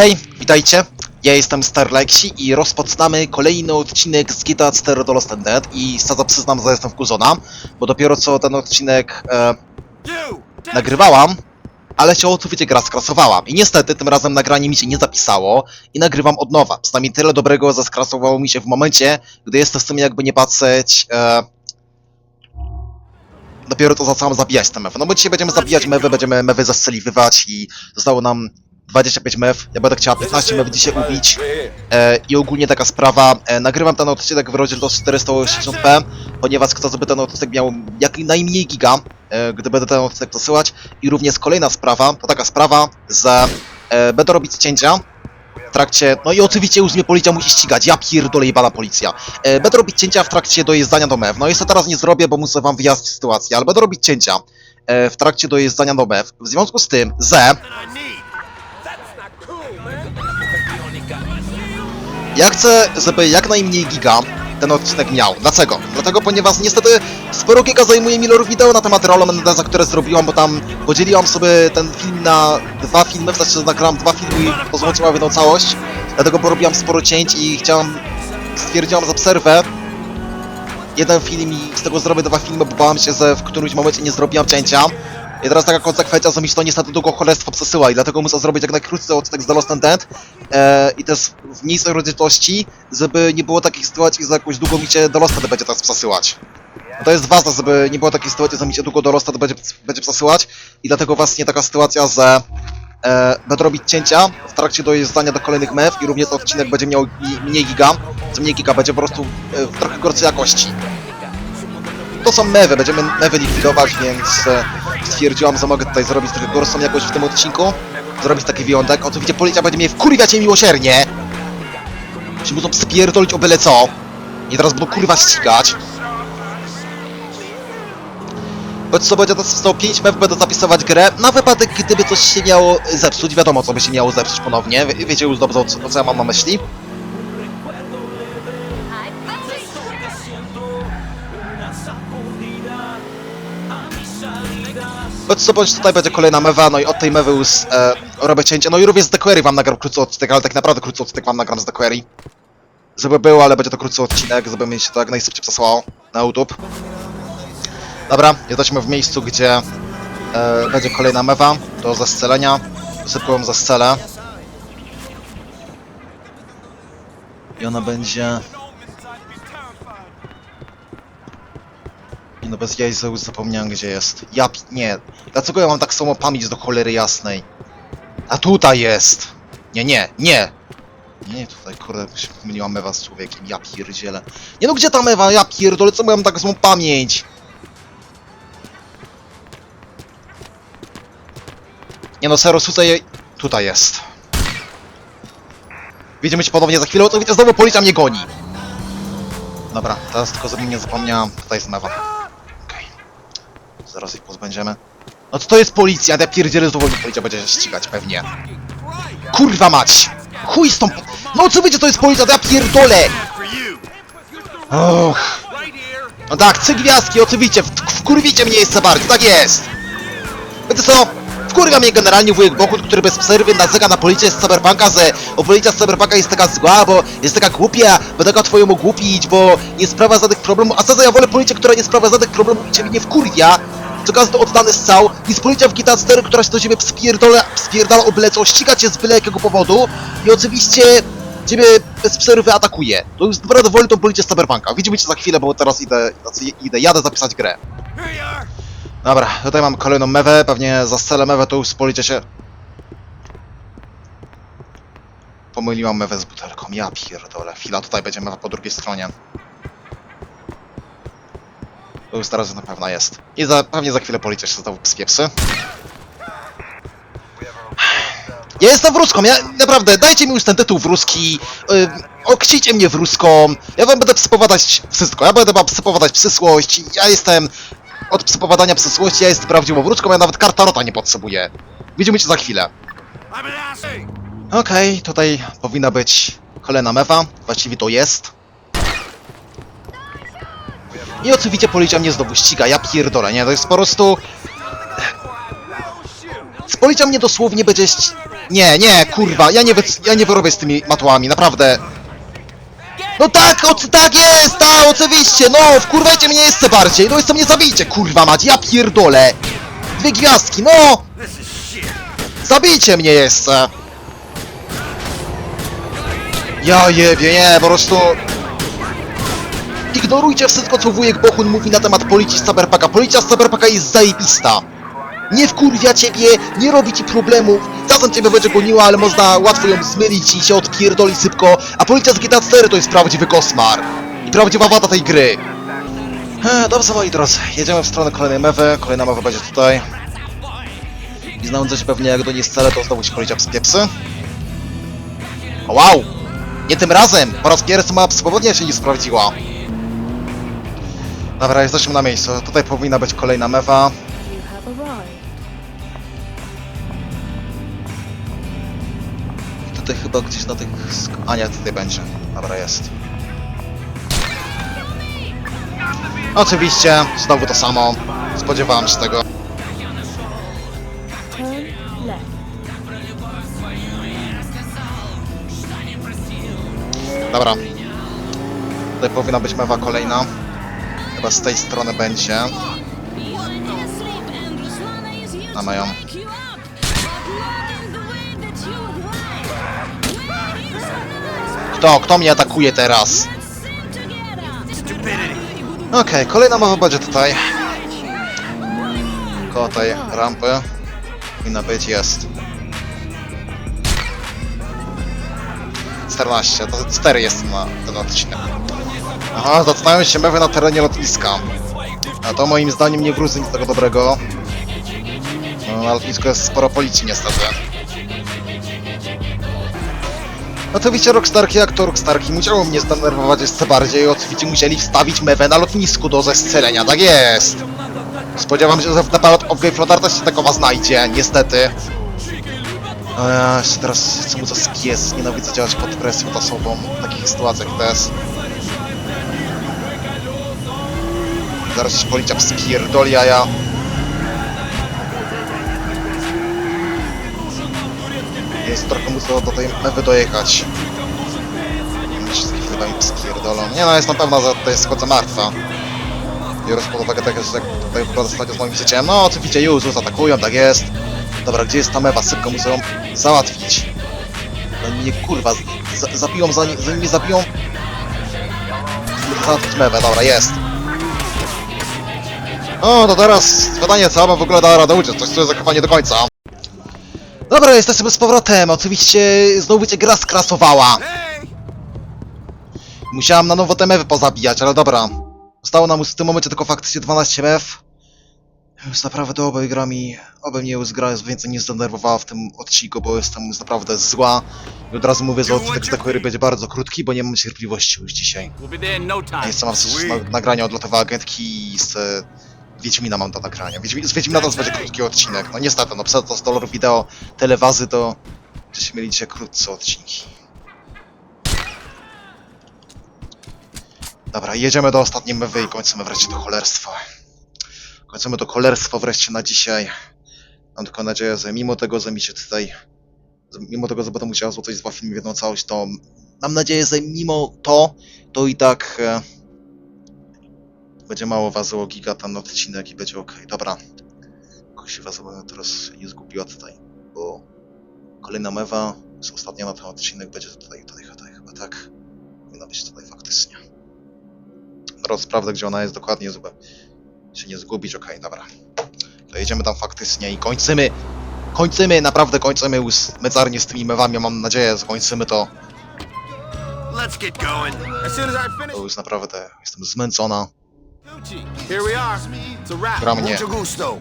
Hej, witajcie. Ja jestem Starlexi i rozpoczynamy kolejny odcinek z GTA 4 do Lost i sadza przyznam, że jestem wkurzona, bo dopiero co ten odcinek e, nagrywałam, ale się oczywiście gra skrasowała. I niestety tym razem nagranie mi się nie zapisało i nagrywam od nowa. Przynajmniej tyle dobrego zaskrasowało mi się w momencie, gdy jestem w sumie jakby nie patrzeć... E, dopiero to zaczęłam zabijać te mewy. No bo dzisiaj będziemy zabijać mewy, będziemy mewy zastrzeliwywać i zostało nam 25 mew. Ja będę chciała 15 mew dzisiaj ubić. E, I ogólnie taka sprawa, e, nagrywam ten odcinek w rozdzielczości 480p, ponieważ chcę, żeby ten odcinek miał jak najmniej giga, e, gdy będę ten odcinek przesyłać. I również kolejna sprawa, to taka sprawa, że e, będę robić cięcia w trakcie, no i oczywiście już mnie policja musi ścigać, ja pierdolę jebana policja. E, będę robić cięcia w trakcie dojeżdżania do mew, no to teraz nie zrobię, bo muszę wam wyjaśnić sytuację, ale będę robić cięcia e, w trakcie dojeżdżania do mew, w związku z tym, że Ja chcę, żeby jak najmniej giga ten odcinek miał. Dlaczego? Dlatego, ponieważ niestety sporo giga zajmuje mi lore wideo na temat Realo Mendeza, które zrobiłam, bo tam podzieliłam sobie ten film na dwa filmy, w że nagrałam dwa filmy i pozłączyłam w jedną całość. Dlatego porobiłam sporo cięć i chciałam, stwierdziłam za przerwę jeden film i z tego zrobię dwa filmy, bo bałam się, że w którymś momencie nie zrobiłam cięcia. I teraz taka konsekwencja, się to niestety długo cholerstwo przesyła i dlatego muszę zrobić jak najkrótszy odcinek z The Lost and Dead e, i też w mniejszej rozdzielczości, żeby nie było takich sytuacji, że jakoś długo mi się The Lost and Dead będzie teraz przesyłać. To jest ważne, żeby nie było takiej sytuacji, że mi się długo The Lost and Dead będzie, będzie przesyłać i dlatego właśnie taka sytuacja, że e, będę robić cięcia w trakcie dojeżdżania do kolejnych mew i również odcinek będzie miał mi- mniej giga, co mniej giga będzie po prostu e, w trochę gorszej jakości to są mewy, będziemy mewy likwidować, więc e, stwierdziłam, że mogę tutaj zrobić trochę gorszą jakość w tym odcinku. Zrobić taki wyjątek. Oczywiście policja będzie mnie wkurwiać miłosiernie. Się muszą spierdolić o byle co. I teraz będą kurwa ścigać. Choć co będzie to zostało 5 mew, będę zapisywać grę. Na wypadek, gdyby coś się miało zepsuć, wiadomo co by się miało zepsuć ponownie. Wie- Wiecie już dobrze, co, co ja mam na myśli. Choć co bądź tutaj będzie kolejna mewa, no i od tej mewy już e, robię cięcie. No i również z The Query wam nagram krótszy odcinek, ale tak naprawdę krótszy odcinek wam nagram z The Query. Żeby był, ale będzie to krótszy odcinek, żeby mi się to jak najszybciej przesłało na YouTube. Dobra, jesteśmy w miejscu, gdzie e, będzie kolejna mewa do zastrzelenia. Szybko ją zastrzelę. I ona będzie... no, bez jaj, już zapomniałem gdzie jest. Ja nie. Dlaczego ja mam tak samo pamięć do cholery jasnej? A tutaj jest! Nie, nie, nie! Nie, tutaj kurde, się pomyliłam mewa z człowiekiem, ja pierdzielę. Nie no, gdzie ta mewa? Ja pierdolę, co mam tak złą pamięć? Nie no, serio, tutaj... Tutaj jest. Widzimy się ponownie za chwilę, to widzę, znowu policja mnie goni. Dobra, teraz tylko żeby nie zapomniałam, tutaj jest mewa. Zaraz ich pozbędziemy. No to jest policja, ja pierdzielę znowu policja będzie się ścigać pewnie. Kurwa mać! Chuj z tą... No co wiecie, to jest policja, ja pierdolę! Och. No tak, trzy gwiazdki, oczywiście, wkurwicie mnie jeszcze bardziej, tak jest! Wiecie co? Wkurwia mnie generalnie wujek Bohut, który bez przerwy nazyga na policję z Cyberpunka, że o policja z Cyberpunka jest taka zła, bo jest taka głupia, bo taka twoją ogłupić, bo nie sprawia żadnych problemów, a co ja wolę policję, która nie sprawia żadnych problemów i ciebie nie wkurwia, co każdy oddany strzał, niż policja w GTA 4, która się do ciebie spierdala, spierdala o byle co, ściga cię z byle jakiego powodu i oczywiście ciebie bez przerwy atakuje. To już naprawdę wolę tą policję z Cyberpunka. Widzimy cię za chwilę, bo teraz idę, znaczy idę, jadę zapisać grę. Dobra, tutaj mam kolejną mewę, pewnie zastrzelę mewę, to już spolicie się... Pomyliłam mewę z butelką, ja pierdolę. Chwila, tutaj będzie mewa po drugiej stronie. To już teraz na pewno jest. I za, pewnie za chwilę policja się znowu spieprzy. Ja jestem wróską, ja naprawdę, dajcie mi już ten tytuł wróski, yy, okcijcie mnie wróską, ja wam będę przypowiadać wszystko, ja będę wam przypowiadać przyszłość, ja jestem od przypowiadania przyszłości, ja jestem prawdziwą wróczką, ja nawet kartarota nie potrzebuję. Widzimy cię za chwilę. Okej, tutaj powinna być kolejna mewa, właściwie to jest. I oczywiście policja mnie znowu ściga, ja pierdolę, nie, to jest po prostu... Policja mnie dosłownie będzie ści... Nie, nie, kurwa, ja nie, ja nie wyrobię z tymi matłami, naprawdę. No tak, o, tak jest, tak, oczywiście, no, wkurwajcie mnie jeszcze bardziej, no jeszcze mnie zabijcie, kurwa mać, ja pierdolę. Dwie gwiazdki, no! Zabijcie mnie jeszcze! Ja jebie, nie, po prostu... Ignorujcie wszystko, co wujek Bohun mówi na temat policji z Cyberpaka. Policja z Cyberpaka jest zajebista. Nie wkurwia ciebie, nie robi ci problemów. Czasem ciebie będzie goniła, ale można łatwo ją zmylić i się odpierdoli szybko. A policja z GTA 4 to jest prawdziwy koszmar. I prawdziwa wada tej gry. E, Dobrze, moi drodzy, jedziemy w stronę kolejnej mewy. Kolejna mewa będzie tutaj. I znając się pewnie jak do niej scele, to znowu się policja spiepsy. O, wow! Nie tym razem! Po raz pierwszy mapa swobodnie się nie sprawdziła. Dobra, jesteśmy na miejscu. Tutaj powinna być kolejna mewa. Tutaj chyba gdzieś na tych... A nie, tutaj będzie. Dobra, jest. Oczywiście, znowu to samo. Spodziewałem się tego. Dobra. Tutaj powinna być mewa kolejna. Chyba z tej strony będzie. Na mają. Kto? Kto mnie atakuje teraz? Okej, kolejna mowa będzie tutaj. Koło tej rampy. Powinna być, jest. 14, to 4 jest na ten odcinek. Aha, zaczynają się mewy na terenie lotniska. A to moim zdaniem nie wróży nic tego dobrego. No, na lotnisku jest sporo policji niestety. Oczywiście Rockstarki jak to Rockstarki musiało mnie zdenerwować jeszcze bardziej. Oczywiście musieli wstawić mewę na lotnisku do zestrzelenia, tak jest. Spodziewam się, że w Ballad of Gay Flotar też się takowa znajdzie, niestety. Ja jeszcze teraz chcę mu za skies, nienawidzę działać pod presją osobą w takich sytuacjach też. Zaraz się policja wspierdoli, a ja... Jest trochę muszę do tej mewy dojechać. Wszystkich chyba mi spierdolą. Nie no, jest na pewno, że to jest chodza martwa. Biorąc pod uwagę tego, że tutaj wygląda sytuacja z moim życiem. No, oczywiście już, już atakują, tak jest. Dobra, gdzie jest ta mewa? Szybko muszę ją załatwić. Zanim mnie kurwa zabiją, zanim, zanim mnie zabiją. Załatwić mewę, dobra, jest. O, to teraz zadanie co, w ogóle da radę uciec, coś tu jest zakopanie do końca. Dobra, jesteśmy z powrotem, oczywiście znowu cię gra skrasowała. Musiałam na nowo te mewy pozabijać, ale dobra. Zostało nam w tym momencie tylko faktycznie 12 mew. Już naprawdę obaj grami, oby mnie już gra więcej nie zdenerwowała w tym odcinku, bo jestem już naprawdę zła. I od razu mówię, że odcinek z będzie bardzo krótki, bo nie mam cierpliwości już dzisiaj. Time. jeszcze mam nagrania odlotowe agentki i z Wiedźmina mam do nagrania. Wiedźmi, z Wiedźmina to będzie krótki odcinek. No niestety, no przez to 100 dolarów wideo, tyle wazy, to będziecie mieli dzisiaj krótsze odcinki. Dobra, jedziemy do ostatniej mewy i kończymy wreszcie to cholerstwo. Kończymy to cholerstwo wreszcie na dzisiaj. Mam tylko nadzieję, że mimo tego, że mi się tutaj... Mimo tego, że będę musiał złożyć dwa filmy w jedną całość, to mam nadzieję, że mimo to, to i tak... E, będzie mało ważyło giga ten odcinek i będzie ok. Dobra. Kusiwa zabawa teraz nie zgubiła tutaj, bo kolejna mewa jest ostatnia na ten odcinek, będzie tutaj, tutaj, tutaj chyba tak. Powinna być tutaj faktycznie. Teraz sprawdzę gdzie ona jest dokładnie, żeby się nie zgubić, okej, dobra. To jedziemy tam faktycznie i kończymy, kończymy, naprawdę kończymy już mecarnie z tymi mewami, mam nadzieję, że kończymy to, Let's get going. As soon as I finish, już naprawdę jestem zmęczona. Here we are. It's a wrap. Gra mnie Mucho gusto.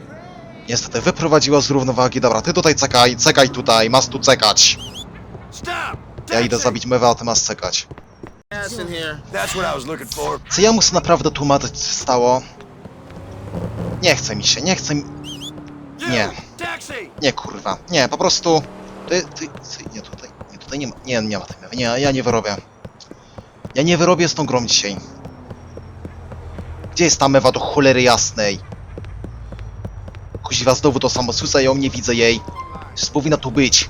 niestety wyprowadziła z równowagi. Dobra, ty tutaj cekaj, cekaj tutaj, masz tu cekać. Ja idę zabić mewę, a ty masz cekać. Co ja muszę naprawdę tłumaczyć, co się stało? Nie chce mi się, nie chce mi... Nie, nie kurwa, nie, po prostu... Ty, ty, ty, nie tutaj, nie tutaj nie ma, nie, nie ma tej mewy, nie, ja nie wyrobię. Ja nie wyrobię z tą grą dzisiaj. Gdzie jest ta mewa do cholery jasnej? Kuźwa znowu to samo słyszę, ją nie widzę jej. Przecież powinna tu być.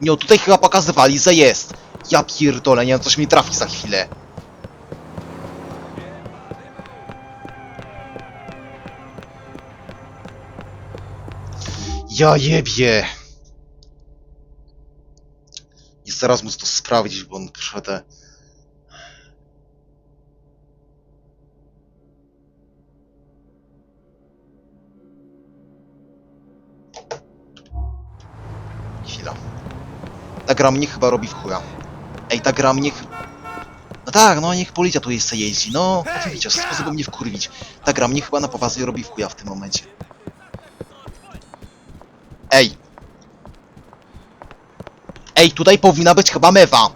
Nie, no tutaj chyba pokazywali, że jest. Ja pierdolę, nie wiem, coś mi trafi za chwilę. Ja jebie zaraz muszę to sprawdzić, bo on kurde... Chwila. Ta gra mnie chyba robi w chuja. Ej, ta gra mnie... No tak, no niech policja tu jeszcze jeździ, no oczywiście, sposób mnie wkurwić. Ta gra mnie chyba na poważnie robi w chuja w tym momencie. Ej! Ej, tutaj powinna być chyba mewa! A.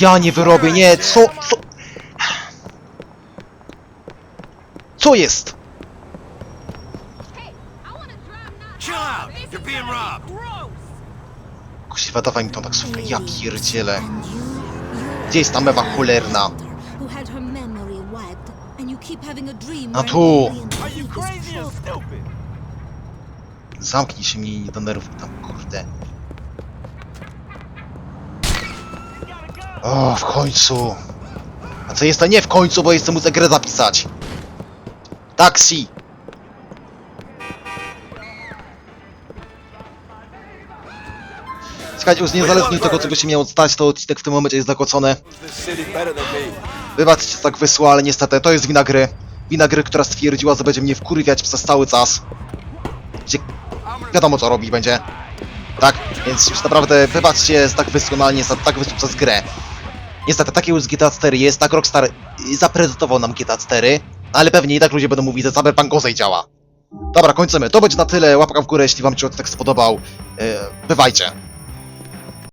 Ja nie wyrobię, nie, co, co... Co jest? Kusiwa, dawaj mi tą taksówkę, ja pierdzielę. Gdzie jest ta mewa cholerna? Who had Zamknij się mnie i nie denerwuj tam, kurde. O, w końcu. A co jest to nie w końcu, bo jestem muszę grę zapisać. Taksi! Słuchajcie, już niezależnie od tego, co by się miało stać, to odcinek w tym momencie jest zakłócony. Wybaczcie, tak wysło, ale niestety to jest wina gry. Wina gry, która stwierdziła, że będzie mnie wkurwiać przez cały czas. Gdzie wiadomo co robi będzie. Tak, więc już naprawdę wybaczcie, tak ale niestety tak wysło przez grę. Niestety, takie już GTA 4 jest, tak Rockstar zaprezentował nam GTA 4, ale pewnie i tak ludzie będą mówić, że Cyberpunk gorzej działa. Dobra, kończymy. To będzie na tyle. Łapka w górę, jeśli wam się odcinek spodobał. Yy, bywajcie.